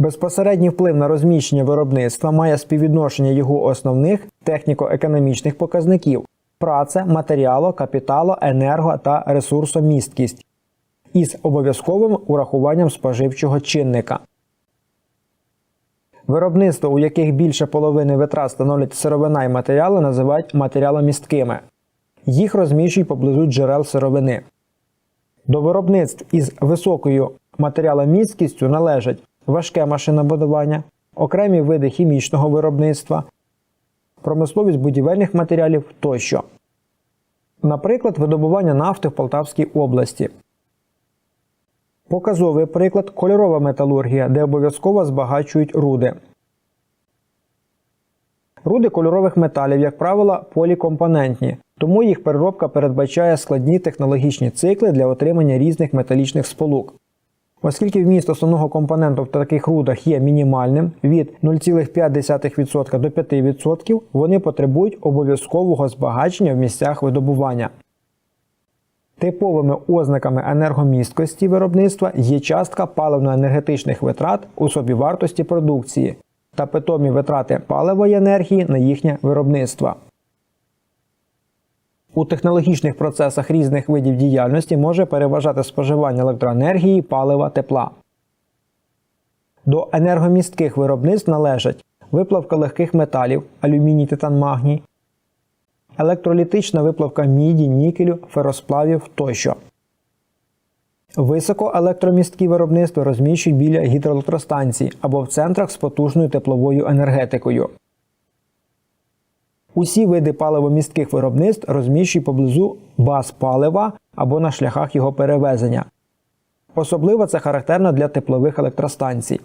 Безпосередній вплив на розміщення виробництва має співвідношення його основних техніко-економічних показників праця, матеріало, капітало, енерго та ресурсомісткість із обов'язковим урахуванням споживчого чинника. Виробництва, у яких більше половини витрат становлять сировина і матеріали, називають матеріаломісткими. Їх розміщують поблизу джерел сировини. До виробництв із високою матеріаломісткістю належать важке машинобудування, окремі види хімічного виробництва, промисловість будівельних матеріалів тощо. Наприклад, видобування нафти в Полтавській області. Показовий приклад кольорова металургія, де обов'язково збагачують руди. Руди кольорових металів, як правило, полікомпонентні, тому їх переробка передбачає складні технологічні цикли для отримання різних металічних сполук. Оскільки вміст основного компоненту в таких рудах є мінімальним від 0,5% до 5%, вони потребують обов'язкового збагачення в місцях видобування. Типовими ознаками енергомісткості виробництва є частка паливно-енергетичних витрат у собівартості продукції та питомі витрати палива і енергії на їхнє виробництво. У технологічних процесах різних видів діяльності може переважати споживання електроенергії, палива, тепла. До енергомістких виробництв належать виплавка легких металів, алюміній, титан, магній, електролітична виплавка міді, нікелю, феросплавів тощо. Високоелектромісткі виробництва розміщують біля гідроелектростанцій або в центрах з потужною тепловою енергетикою. Усі види паливомістких виробництв розміщують поблизу баз палива або на шляхах його перевезення. Особливо це характерно для теплових електростанцій.